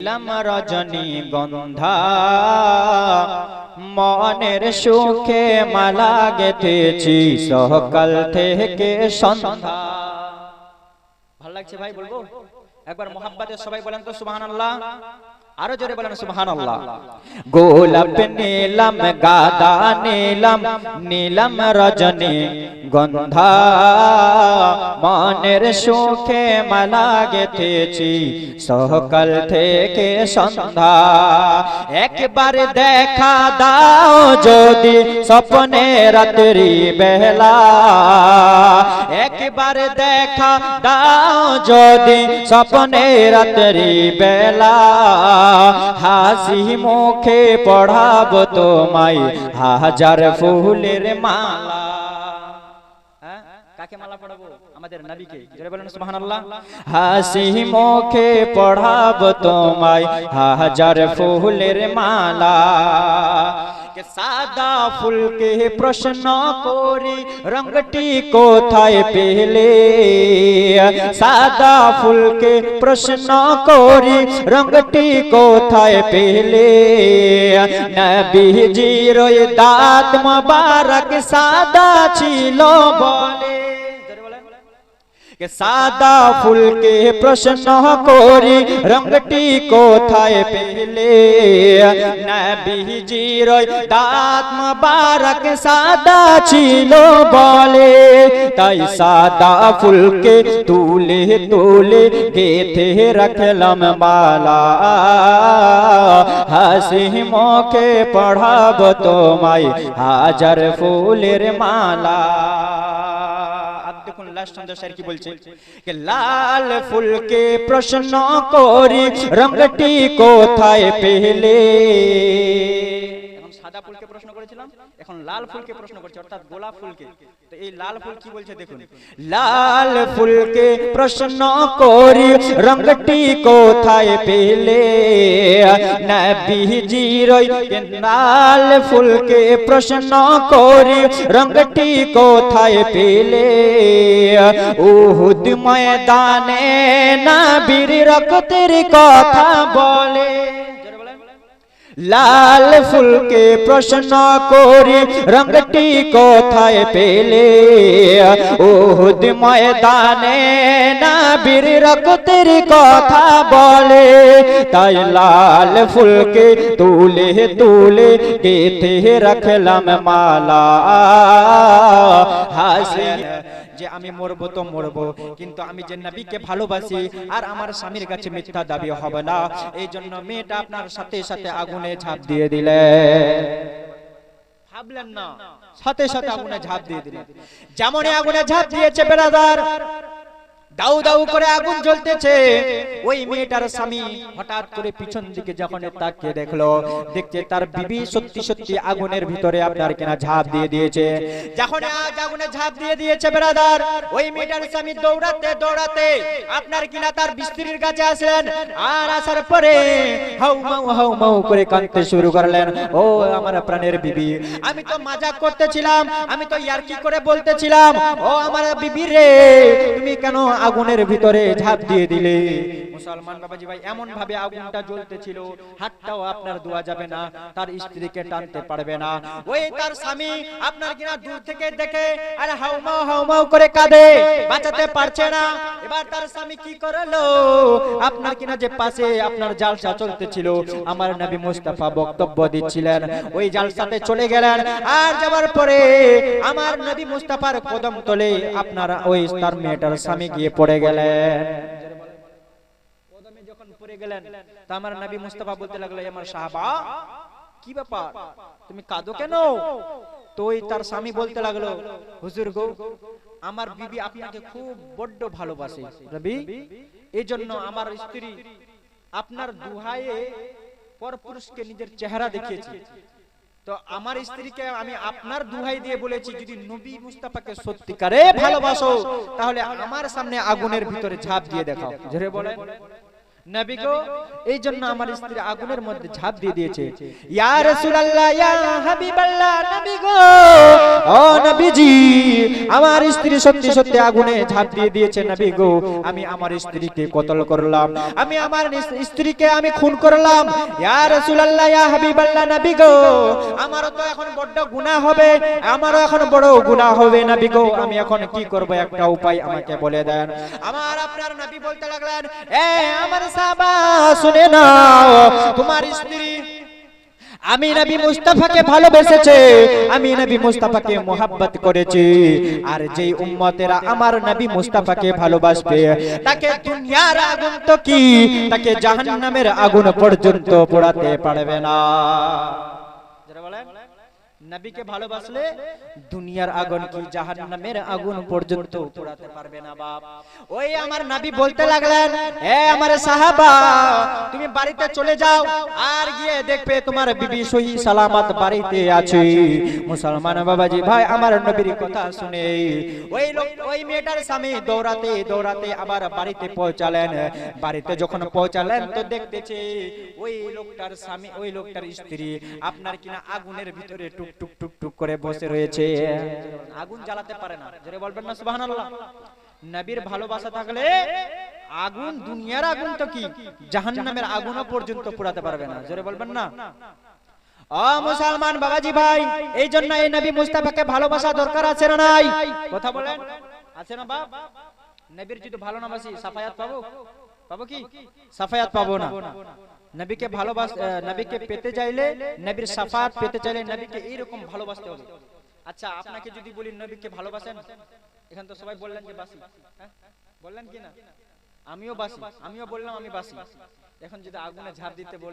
নীলম রজনী গন্ধা। মনের সুখে মালা গেতেছি সকাল থেকে সন্ধ্যা। ভালো লাগছে ভাই বলব? একবার মোহাম্মদের সবাই বলেন তো সুবাহ আরও জোরে বলেন সুবহান আল্লাহ গোলাপ নীলম গাদা নীলম নীলম রজনী গন্ধা মনের সুখে মালা গেথেছি। সকাল থেকে সন্ধ্যা একবার দেখা দাও যদি স্বপ্নে রাত্রি বেলা। একবার দেখা দাও যদি স্বপ্নে রাত্রি বেলা। হাসি মুখে পড়াবো তোমায় হাজার ফুলের মালা। হ্যাঁ? কাকে মালা পড়াবো? আমাদের নবীকে। জোরে বলেন, সুবহানাল্লাহ। হাসি মুখে পড়াবো তোমায় হাজার ফুলের মালা। কে সাদা ফুলকে প্রশ্ন করি রঙটি কোথায় পেলে সাদা ফুলকে প্রশ্ন করি রঙটি কোথায় পেলে নবীজির ওই দাঁত মোবারক সাদা ছিল বলে জোরে বলেন। কে সাদা ফুলকে প্রশ্ন করি রঙটি কোথায় পেলে নবীজির ওই দাঁত মোবারক সাদা ছিল বলে তাই সাদা ফুলকে তুলে তুলে গেথে রাখলাম মালা হাসি মুখে পড়াব তোমায় হাজার ফুলের মালা আর দেখুন লাস্ট চন্দ্র স্যার কি বলছে? যে লাল ফুলকে প্রশ্ন করি রঙটি কোথায় পেলে? সাদা ফুলকে প্রশ্ন করেছিলাম, এখন লাল ফুলকে প্রশ্ন করছে, অর্থাৎ গোলাপ ফুলকে। তো এই লাল ফুল কি বলছে দেখুন। লাল ফুলকে প্রশ্ন করি রঙটি কোথায় পেলে? লাল ফুলকে প্রশ্ন করি রঙটি কোথায় পেলে? উহুদ ময়দানে নবীর রক্তের কথা বলে। লাল ফুলকে প্রশ্ন করি, রঙটি কোথায় পেলে? ওহুদ ময়দানে নবীর রক্তের কথা বলে, তাই লাল ফুলকে তুলে তুলে গেথে রাখলাম মালা। হাসি যে আমি মরবো তো মরবো, কিন্তু আমি যে নবীকে ভালোবাসি আর আমার স্বামীর কাছে মিথ্যা দাবি হবে না এই জন্য মেয়েটা আপনার সাথে সাথে আগুনে ঝাঁপ দিয়ে দিলে। ভাবলেন না, সাথে সাথে আগুনে ঝাঁপ দিয়ে দিলেন যেমন আগুনে ঝাঁপ দিয়েছে বেরাদার দাউ দাউ করে আগুন জ্বলতেছে। ওই মেয়েটার স্বামী হঠাৎ করে পিছন দিকে যখন তাকিয়ে দেখল দেখছে তার বিবি সত্যি সত্যি আগুনের ভিতরে আপনার কিনা ঝাঁপ দিয়ে দিয়েছে। যখন আজ আগুনে ঝাঁপ দিয়ে দিয়েছে বেরাদার ওই মেয়েটার স্বামী দৌড়াতে দৌড়াতে আপনার কিনা তার স্ত্রীর কাছে আসলেন। আর আসার পরে হাউ মাউ হাউ মাউ করে কাঁদতে শুরু করলেন। ও আমার প্রাণের বিবি আমি তো মজাক করতেছিলাম আমি তো ইয়ার্কি করে বলতেছিলাম ও আমার বিবি রে তুমি কেন আগুনের ভিতরে ঝাঁপ দিয়ে দিলে। মুসলমান বাবাজি ভাই এমন ভাবে আগুনটা জ্বলতেছিল, হাতটাও আপনার দোয়া যাবে না, তার স্ত্রীকে টানতে পারবে না। ওই তার স্বামী আপনার কিনা দূর থেকে দেখে, আরে হাউমাউ হাউমাউ করে কাঁদে, বাঁচাতে পারছে না। এবার তার স্বামী কি করল? আপনার কিনা যে পাশে আপনার জালসা চলতেছিল, আমার নবী মুস্তাফা বক্তব্য দিচ্ছিলেন। ওই জালসাতে চলে গেলেন, আর যাওয়ার পরে আমার নবী মুস্তাফার কদম তলে আপনার ওই তার মেয়েটার স্বামী গিয়ে পড়ে গেলেন। যখন পড়ে গেলেন, তা আমার নবী মুস্তাফা বলতে লাগল আমার সাহাবা, কি ব্যাপার? তুমি কাঁদো কেন? তো তার স্বামী বলতে লাগল, হুজুর গো, আমার বিবি আপনাকে খুব বড্ড ভালোবাসে রবি এই জন্য আমার স্ত্রী আপনার দুহায়ে পরপুরুষকে নিজের চেহারা দেখিয়েছে। তো আমার স্ত্রীকে আমি আপনার দুহাই দিয়ে বলেছি, যদি নবী মুস্তাফাকে সত্যিকারে ভালোবাসো, তাহলে আমার সামনে আগুনের ভিতরে ঝাঁপ দিয়ে দেখাও। জোরে বলেন। নবী গো এই জন্য আমার স্ত্রী আগুনের মধ্যে ঝাঁপ দিয়ে দিয়েছে। ইয়া রাসূলুল্লাহ ইয়া হাবিবাল্লাহ নবী গো ও আমার স্ত্রী সত্যি সত্যি আগুনে ঝাঁপ দিয়ে দিয়েছে নবী গো। আমি আমার স্ত্রীকে কতল করলাম। আমি আমার স্ত্রীকে আমি খুন করলাম। ইয়া রাসূলুল্লাহ, ইয়া হাবিবাল্লাহ, নবী গো। আমারও তো এখন বড় গুনাহ হবে। আমারও এখন বড় গুনাহ হবে নবী গো। আমি এখন কি করব একটা উপায় আমাকে বলে দেন। আমার আপনার নবী বলতে লাগলেন, এ আমার সাহাবা, শুনে নাও। তোমার স্ত্রী আমি নবী মুস্তাফাকে ভালোবেসেছে। আমি নবী মুস্তাফাকে মোহাব্বত করেছি। আর যেই উম্মতেরা আমার নবী মুস্তাফাকে ভালোবাসবে তাকে দুনিয়ার আগুন তো কি? তাকে জাহান্নামের আগুন পর্যন্ত পোড়াতে পারবে না। নবীকে ভালোবাসলে দুনিয়ার আগুন কি জাহান্নামের আগুন পর্যন্ত পোড়াতে পারবে না বাপ? ওই আমার নবী বলতে লাগলেন এ আমার সাহাবা তুমি বাড়িতে চলে যাও আর গিয়ে দেখবে তোমার বিবি সহি সালামত বাড়িতে আছে। মুসলমান বাবাজি ভাই আমার নবীর কথা শুনে ওই লোক ওই মেয়েটার স্বামী দৌড়াতে দৌড়াতে আবার বাড়িতে পৌঁছালেন। বাড়িতে যখন পৌঁছালেন তো দেখতেছে ওই লোকটার স্বামী ওই লোকটার স্ত্রী আপনার কিনা আগুনের ভিতরে টুক টুক টুক টুক করে বসে রয়েছে। আগুন জ্বালাতে পারে না। জোরে বলবেন না সুবহানাল্লাহ। নবীর ভালোবাসা থাকলে আগুন দুনিয়ার আগুন তো কি? জাহান্নামের আগুনও পর্যন্ত পোড়াতে পারবে না। জোরে বলবেন না। ও মুসলমান বাবাজি ভাই এই জন্য এই নবী মুস্তাফাকে ভালোবাসা দরকার আছে না নাই? কথা বলেন। আছে না বাপ? নবীর যদি ভালো না বাসি সাফায়াত পাবো? পাবো কি? সাফায়াত পাবো না। নবীকে ভালোবাস নবীকে পেতে চাইলে নবীর সাফাত পেতে চাইলে নবীকে এইরকম ভালোবাসতে হবে। আচ্ছা আপনাকে যদি বলি নবীকে ভালোবাসেন এখান তো সবাই বললেন যে বাসি। হ্যাঁ? বললেন কি না? আমিও বাসি। আমিও বললাম আমি বাসি। এখন যদি আগুনে ঝাঁপ দিতে বলে